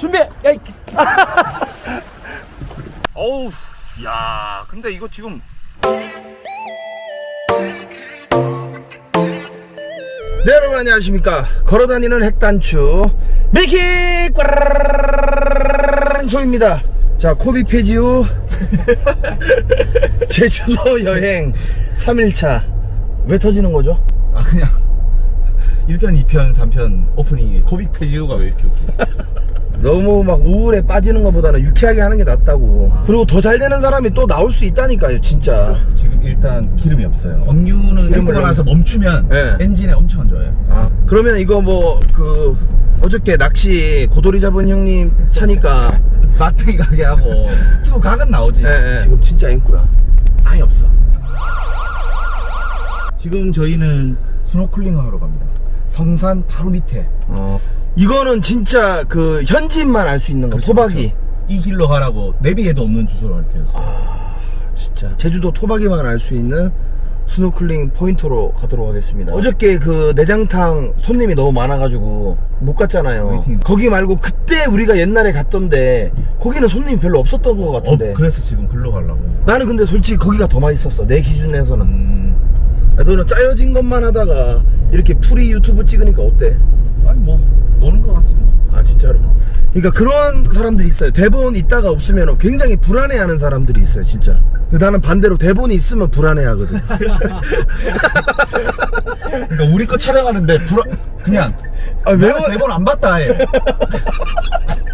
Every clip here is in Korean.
준비. 야, 이 어우, 야, 근데 이거 지금 네 여러분 안녕하십니까 걸어다니는 핵단추 미키 소입니다 자 코비 폐지 후 제주도 여행 3일차 왜 터지는 거죠? 아 그냥 1편, 2편, 3편 오프닝이 코빅 페지우가 왜 이렇게 웃겨? 너무 막 우울에 빠지는 것보다는 유쾌하게 하는 게 낫다고 그리고 더 잘 되는 사람이 또 나올 수 있다니까요 진짜 지금 일단 기름이 없어요. 억류는 기름을 나서 멈추면 네. 엔진에 엄청 안 좋아요. 아, 그러면 이거 뭐 그 어저께 낚시 고돌이 잡은 형님 차니까 마트기 가게 하고 투 각은 나오지. 예, 예. 지금 진짜 앵꾸야 아예 없어. 지금 저희는 스노클링 하러 갑니다. 성산 바로 밑에. 어. 이거는 진짜 그 현지인만 알 수 있는 거 그렇죠, 토박이 그렇죠. 이 길로 가라고 내비에도 없는 주소로 했어요. 아, 진짜 제주도 토박이만 알 수 있는 스노클링 포인트로 가도록 하겠습니다. 어저께 그 내장탕 손님이 너무 많아가지고 못 갔잖아요. 웨이팅. 거기 말고 그때 우리가 옛날에 갔던데 거기는 손님이 별로 없었던 것 같은데. 어, 그래서 지금 글로 가려고. 나는 근데 솔직히 거기가 더 맛있었어. 내 기준에서는. 음, 야, 너는 짜여진 것만 하다가 이렇게 풀이 유튜브 찍으니까 어때? 아니 뭐 노는 것 같지 뭐. 아 진짜로. 그러니까 그런 사람들이 있어요. 대본 있다가 없으면 굉장히 불안해하는 사람들이 있어요, 진짜. 근데 나는 반대로 대본이 있으면 불안해하거든. 그러니까 우리 거 촬영하는데 불안 그냥 아, 외워- 대본 안 봤다 해.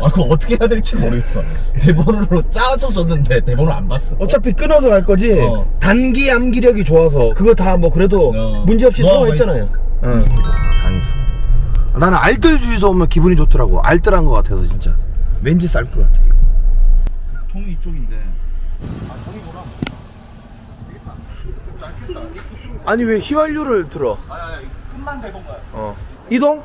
아 그거 어떻게 해야 될지 모르겠어. 대본으로 짜서 줬는데 대본을 안 봤어. 어차피 끊어서 갈 거지. 어. 단기 암기력이 좋아서 그거 다 뭐 그래도 어. 문제 없이 노하우가 소화했잖아요. 응. 단기. 나는 알뜰 주유소 오면 기분이 좋더라고. 알뜰한 것 같아서 진짜. 왠지 쌀 것 같아. 이거. 통이 이쪽인데. 아니 왜 휘발유를 들어? 아니 아니 끝만 대본 거야. 어. 이동?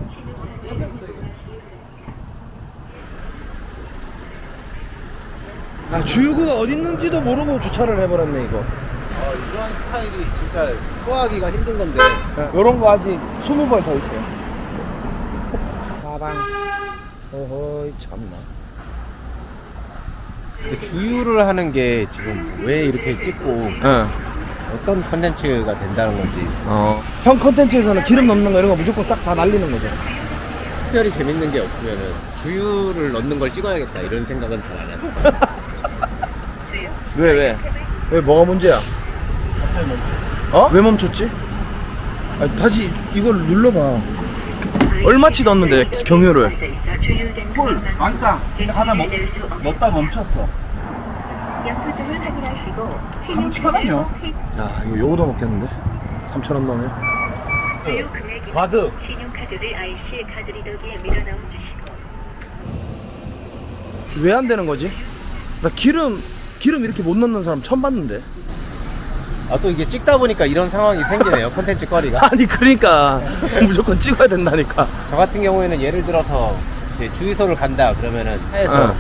아 주유구가 어디 있는지도 모르고 주차를 해버렸네 이거. 어, 이런 스타일이 진짜 소화하기가 힘든 건데 요런 거 아직 20번 더 있어요. 가방. 어허이 참나. 근데 주유를 하는 게 지금 왜 이렇게 찍고 응. 어떤 컨텐츠가 된다는 건지 어. 형 컨텐츠에서는 기름 넣는 거 이런 거 무조건 싹 다 날리는 거죠. 특별히 재밌는 게 없으면은 주유를 넣는 걸 찍어야겠다 이런 생각은 잘 안 하죠. 왜 왜? 왜 뭐가 문제야? 어? 왜 멈췄지? 아니, 다시 이걸 눌러봐. 얼마치 넣었는데 경유를? 풀 만땅. 근데 하나 먹 먹다 멈췄어. 3천 원이요? 야 이거 요거도 먹겠는데? 3천 원 넣으면? 주요 금액이 과득. 신용카드를 IC 카드 리더기에 밀어 넣어 주시고 왜 안 되는 거지? 나 기름 기름 이렇게 못 넣는 사람 처음 봤는데. 아 또 이게 찍다 보니까 이런 상황이 생기네요. 컨텐츠 거리가. 아니 그러니까 무조건 찍어야 된다니까. 저 같은 경우에는 예를 들어서 이제 주유소를 간다 그러면은 차에서 어.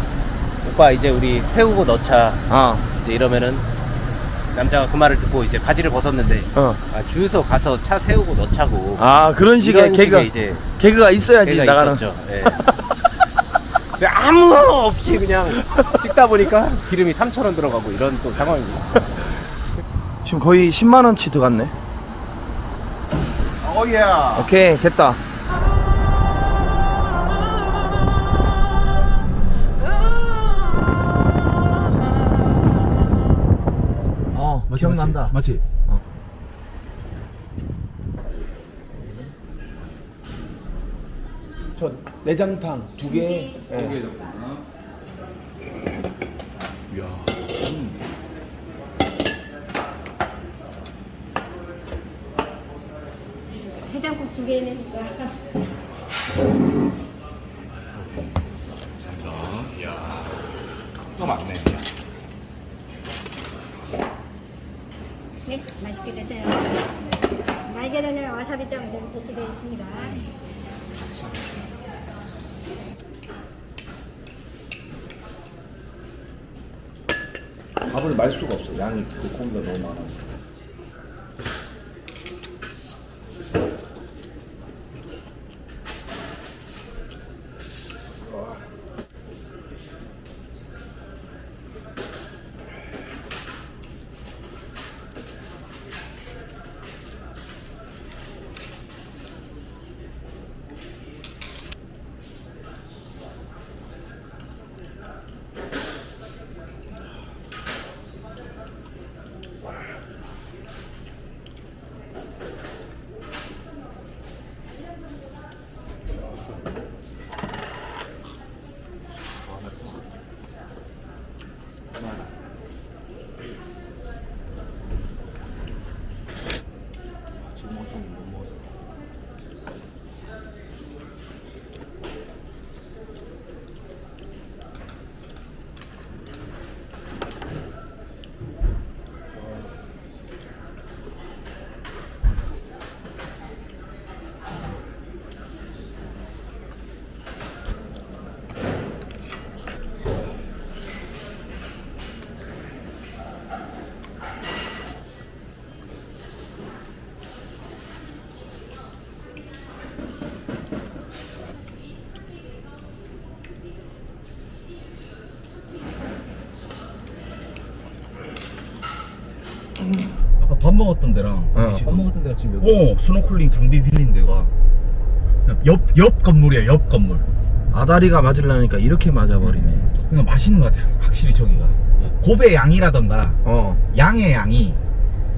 오빠 이제 우리 세우고 넣자 아, 이제 이러면은 남자가 그 말을 듣고 이제 바지를 벗었는데 어. 아, 주유소 가서 차 세우고 넣자고 아 그런 식의 이런 개그 식의 이제 개그가 있어야지 걔가 나가는. 있었죠. 예. 근데 아무 없이 그냥 찍다 보니까 기름이 3,000원 들어가고 이런 또 상황입니다. 지금 거의 10만 원치 들어갔네. 어야. 오케이 됐다. 어 기억난다. 맞지? 저 내장탕 두 개. 예. 두개 두개 내니까 또 많네. 네 맛있게 드세요 날개단에 와사비장 좀 배치되어 있습니다 밥을 말 수가 없어. 양이 그 고기가 너무 많아. 먹었던 데랑 어. 밥 먹었던 데가 지금 여기 어 스노클링 장비 빌린 데가 옆, 옆 건물이야 옆 건물 아다리가 맞으려니까 이렇게 맞아버리네. 그러니까 맛있는 것 같아 확실히 저기가 고배 양이라던가 어. 양의 양이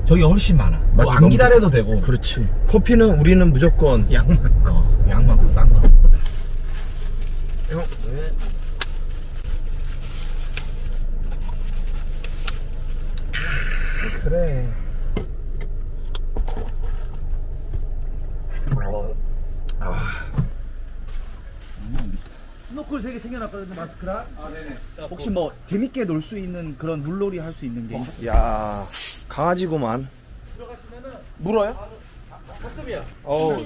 저기가 훨씬 많아 맞아, 뭐안 너무 기다려도 되고 그렇지. 커피는 우리는 무조건 양만. 어, 양만큼 싼거 형. 그래. 스노클 3개 챙겨놨거든요 마스크랑 아 네네 혹시 뭐 재밌게 놀 수 있는 그런 물놀이 할 수 있는 게 있어요? 야 강아지구만. 물어요? 가끔이야 어우.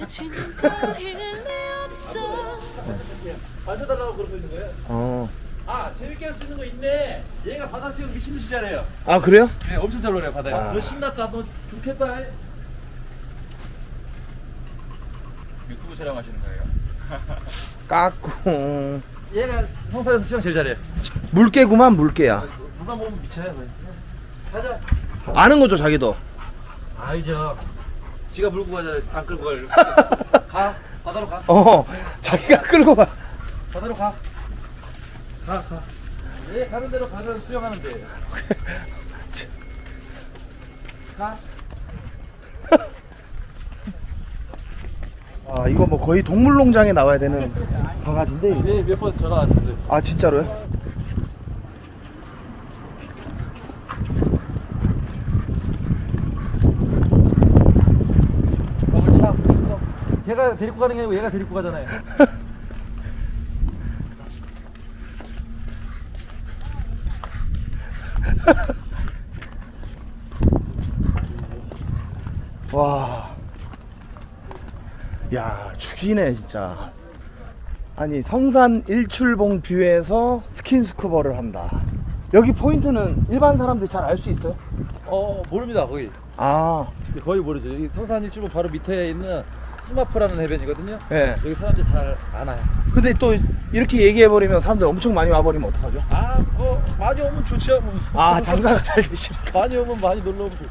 만져달라고 그러고 있는 거예요? 어. 아 재밌게 할 수 있는 거 있네 얘가 바다 수영 미친 듯이 잘해요 아 그래요? 네 엄청 잘 노래요 바다에 아. 너 신났다 너 좋겠다 유튜브 촬영하시는 거예요? 까꿍. 얘가 성산에서 수영 제일 잘해 물개구만 물개야. 누가 보면 미쳐요 거의. 가자 아는 거죠 자기도. 알죠 지가 물고 가자 안 끌고 갈 가 바다로 가 어. 자기가 끌고 가. 바다로 가. 가, 가. 얘 가는 대로 가서 수영하면 돼. 가. 아 이거 뭐 거의 동물농장에 나와야 되는 강아지인데. 얘몇번 전화 왔었어요. 아 진짜로요? 밥을 차. 어, 제가 데리고 가는 게 아니고 얘가 데리고 가잖아요. 와. 야, 죽이네, 진짜. 아니, 성산 일출봉 뷰에서 스킨스쿠버를 한다. 여기 포인트는 일반 사람들이 잘 알 수 있어요? 어, 모릅니다, 거기. 아, 거의 모르죠. 여기 성산 일출봉 바로 밑에 있는 스마프라는 해변이거든요. 예. 여기 사람들 잘 안 와요. 근데 또 이렇게 얘기해버리면 사람들 엄청 많이 와버리면 어떡하죠? 아, 뭐 많이 오면 좋죠. 뭐. 아, 장사가 잘 되시니까. 많이 오면 많이 놀러 오면 좋죠.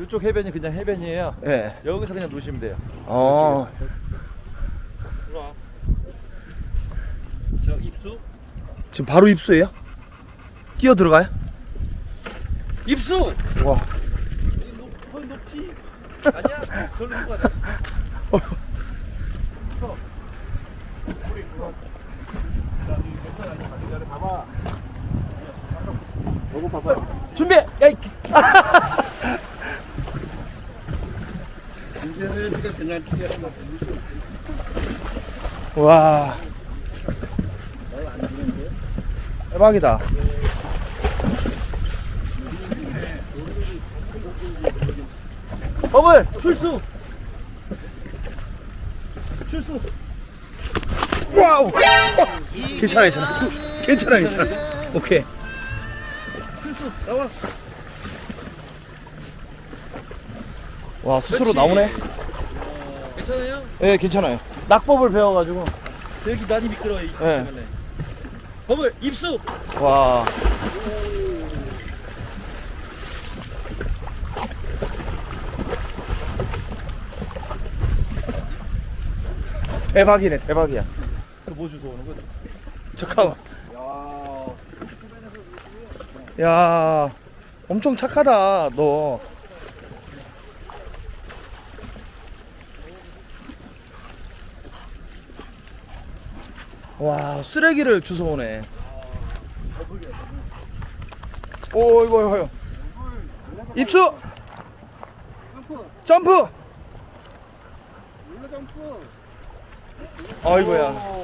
이쪽 해변이 그냥 해변이에요. 예. 여기서 그냥 노시면 돼요. 어, 들어와. 저 입수. 지금 바로 입수예요? 뛰어 들어가요? 입수. 와. 여기 높, 거의 높지. 아니야. 별로 거 같아. 준비. 야, 이 기- 와. 대박이다. 버블 출수. 출수. 와우! 괜찮아, 괜찮아. 괜찮아, 괜찮아. 오케이. 출수. 나와. 와, 스스로. 나오네. 괜찮아요? 예, 괜찮아요. 낙법을 배워가지고. 여기 많이 미끄러워. 이 네. 때문에. 버블 입수. 와. 대박이네, 대박이야. 뭐 주워 오는 거지? 잠깐만. 야, 엄청 착하다, 너. 와, 쓰레기를 주워오네. 오, 이거, 이거, 이거. 입수! 점프! 아이고야.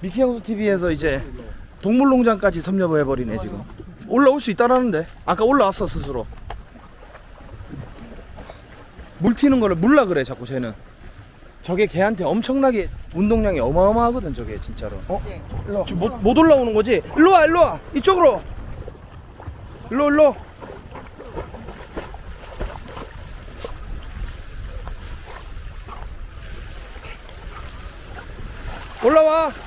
미키영수 TV에서 이제 동물농장까지 섭렵을 해버리네 지금. 올라올 수 있다라는데. 아까 올라왔어 스스로. 물 튀는 거를 물라 그래 자꾸 쟤는. 저게 걔한테 엄청나게 운동량이 어마어마하거든 저게 진짜로. 어? 네. 일로 지금 못, 뭐, 못 올라오는 거지? 일로 와 일로 와! 이쪽으로! 일로 일로! 올라와!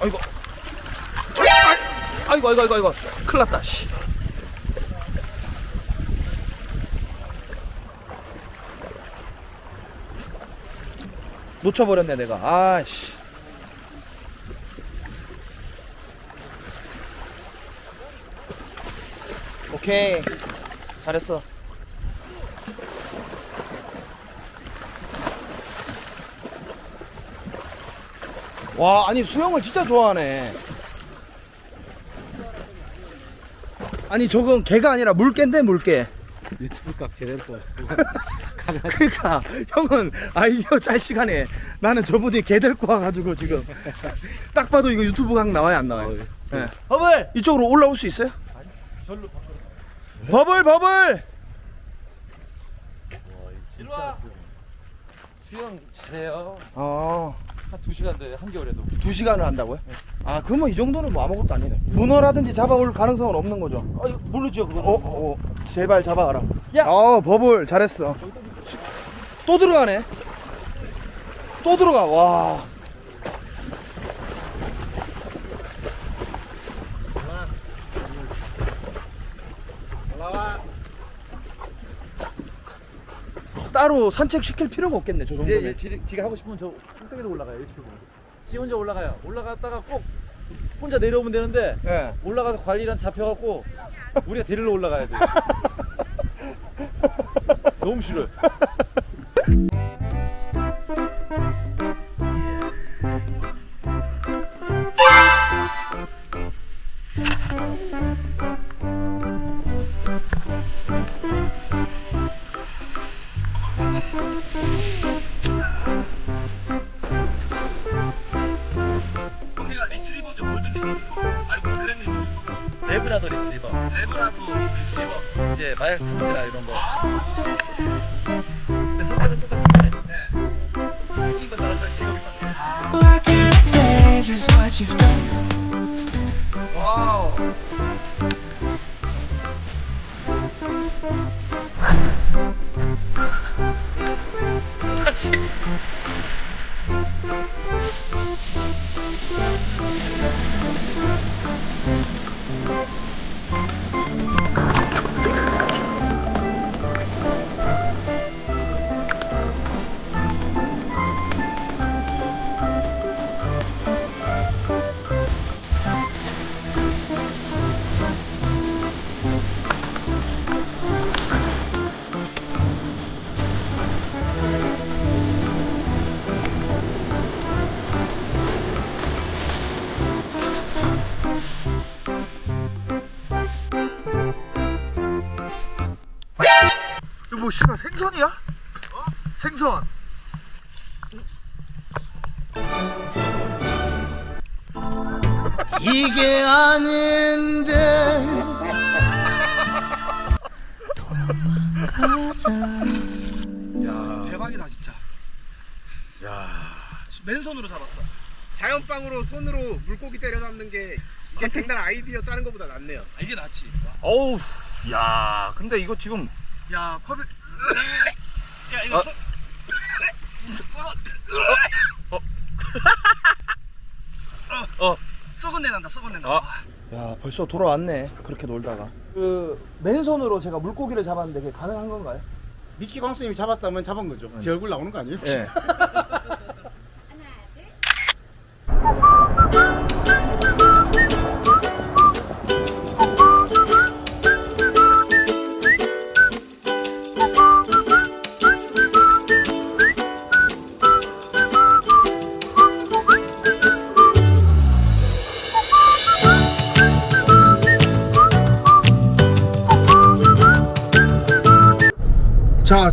아이고. 아이고, 아이고, 아이고, 아이고. 큰일 났다, 씨. 놓쳐버렸네, 내가. 아이씨. 오케이. 잘했어. 와, 아니 수영을 진짜 좋아하네. 아니 저건 개가 아니라 물개인데 물개. 유튜브 각 제대로 또. 그러니까 형은 아이디어 짤 시간에 나는 저분이 개 데리고 와가지고 지금 딱 봐도 이거 유튜브 각 나와요 안 나와요? 예. 버블 이쪽으로 올라올 수 있어요? 절로 버블 버블. 수영 잘해요. 어. 한 2시간 돼, 한겨울에도. 두 시간을 한다고요? 아 그러면 이 정도는 뭐 아무것도 아니네. 문어라든지 잡아올 가능성은 없는 거죠? 아, 이거 모르죠, 그거. 어, 어, 제발 잡아가라. 야! 어, 버블 잘했어. 또 들어가네. 또 들어가. 와. 따로 산책 시킬 필요가 없겠네 저 정도면. 이제 지, 지가 하고 싶으면 저 꼭대기로 올라가요, 이쪽으로. 지 혼자 올라가요. 올라갔다가 꼭 혼자 내려오면 되는데, 예. 올라가서 관리란 잡혀갖고, 우리가 데리러 올라가야 돼. 너무 싫어요. 마약 탐지라 이런 거. 아닌데. 야 대박이다 진짜. 야 맨손으로 잡았어. 자연빵으로 손으로 물고기 때려 잡는 게 이게 백날 아이디어 짜는 것보다 낫네요. 아, 이게 낫지. 어우, 야, 근데 이거 지금 야 컵에. 야 이거. 써... 어. 썩은 내 난다. 썩은 내 난다. 야 벌써 돌아왔네. 그렇게 놀다가. 그 맨손으로 제가 물고기를 잡았는데 그게 가능한 건가요? 미키 광수님이 잡았다면 잡은 거죠. 제 얼굴 나오는 거 아니에요? 예.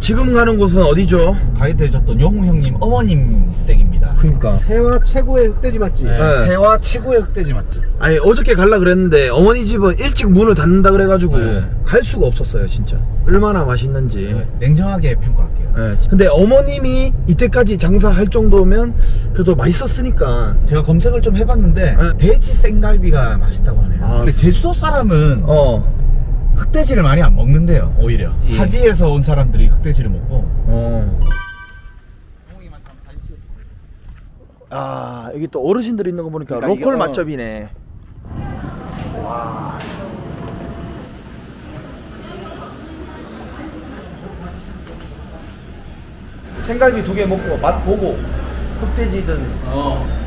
지금 가는 곳은 어디죠? 가이드 해줬던 영우 형님 어머님 댁입니다. 그니까. 새와 최고의 흑돼지 맛집. 네. 새와 최고의 흑돼지 맛집. 아니 어저께 갈라 그랬는데 어머니 집은 일찍 문을 닫는다 그래가지고 네. 갈 수가 없었어요 진짜. 얼마나 맛있는지. 네, 냉정하게 평가할게요. 예. 근데 어머님이 이때까지 장사할 정도면 그래도 맛있었으니까. 제가 검색을 좀 해봤는데 네. 돼지 생갈비가 맛있다고 하네요. 아. 근데 제주도 사람은 어. 흑돼지를 많이 안 먹는데요 오히려 예. 타지에서 온 사람들이 흑돼지를 먹고 어. 아 여기 또 어르신들 있는 거 보니까 그러니까 로컬 이거- 맛집이네. 와. 생갈비 두 개 먹고 맛 보고 흑돼지든 어.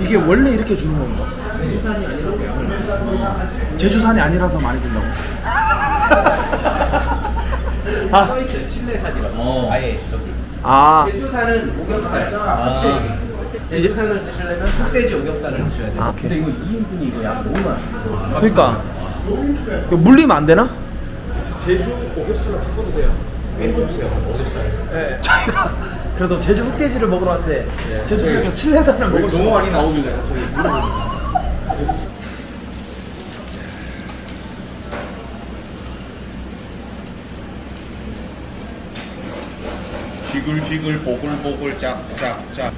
이게 원래 이렇게 주는 건가? 제주산이 아니라서 제주산이 아니라서 많이 준다고. 아, 서 있어요. 칠레산이라고. 어. 아예 저기. 아, 제주산은 오겹살, 흑돼지. 제주산을 드시려면 흑돼지 오겹살을 드셔야 돼요. 아, 오케이. 근데 이거 2인분이 이거 양 너무 많아. 그러니까 이거 물리면 안 되나? 윈분 주세요. 오겹살. 네. 저희가 그래도 제주 흑돼지를 먹으러 왔는데 제주에서 칠레산을 먹을 수 너무 많이 나오길래 지글지글 보글보글 짝짝짝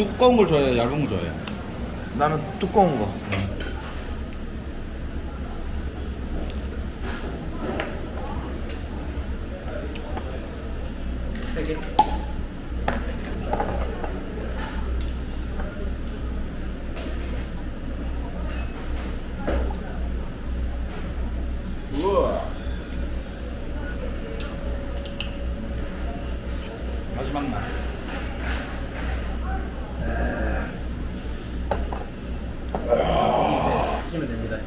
두꺼운 걸 좋아해요 얇은 거 좋아해요 나는 두꺼운 거. 마지막 날. 하시면 됩니다.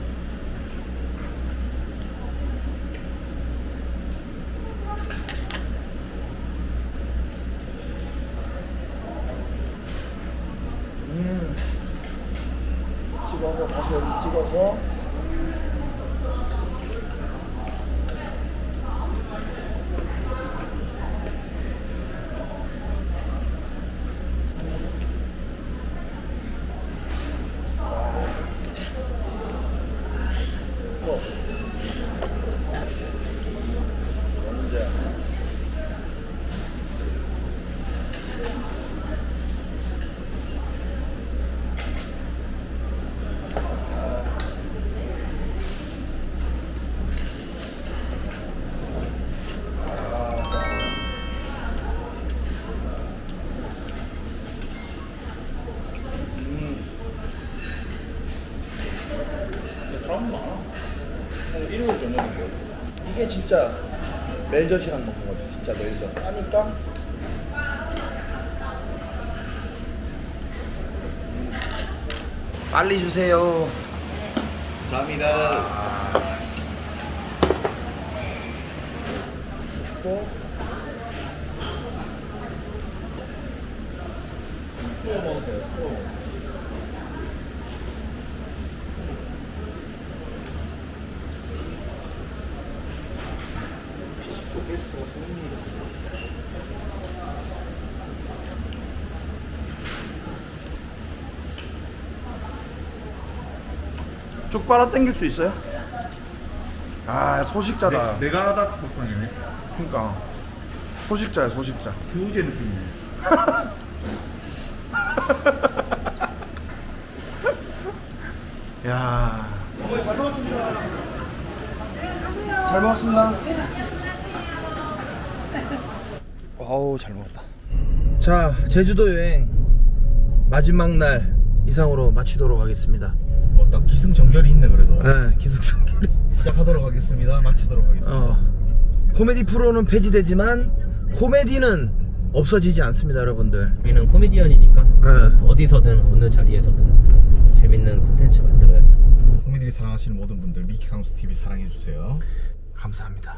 음. 찍어서 다시 여기 찍어서 일요일 저녁인데. 이게 진짜 멜젓이랑 먹는 거지. 진짜 멜젓. 하니까 빨리 주세요. 감사합니다 쭉 빨아 당길 수 있어요? 아 소식자다. 내 가 하다 먹방이네 그러니까 소식자야 소식자. 주우재 느낌이네 야. 잘 먹었습니다. 어우 잘 먹었다. 자 제주도 여행 마지막 날 이상으로 마치도록 하겠습니다. 어, 딱 기승전결이 있네 그래도 네, 기숙성길이. 시작하도록 하겠습니다 마치도록 하겠습니다 어. 코미디 프로는 폐지되지만 코미디는 없어지지 않습니다, 여러분들. 우리는 코미디언이니까 네. 어디서든 어느 자리에서든 재밌는 콘텐츠 만들어야죠. 코미디를 사랑하시는 모든 분들 미키 강수 TV 사랑해 주세요. 감사합니다.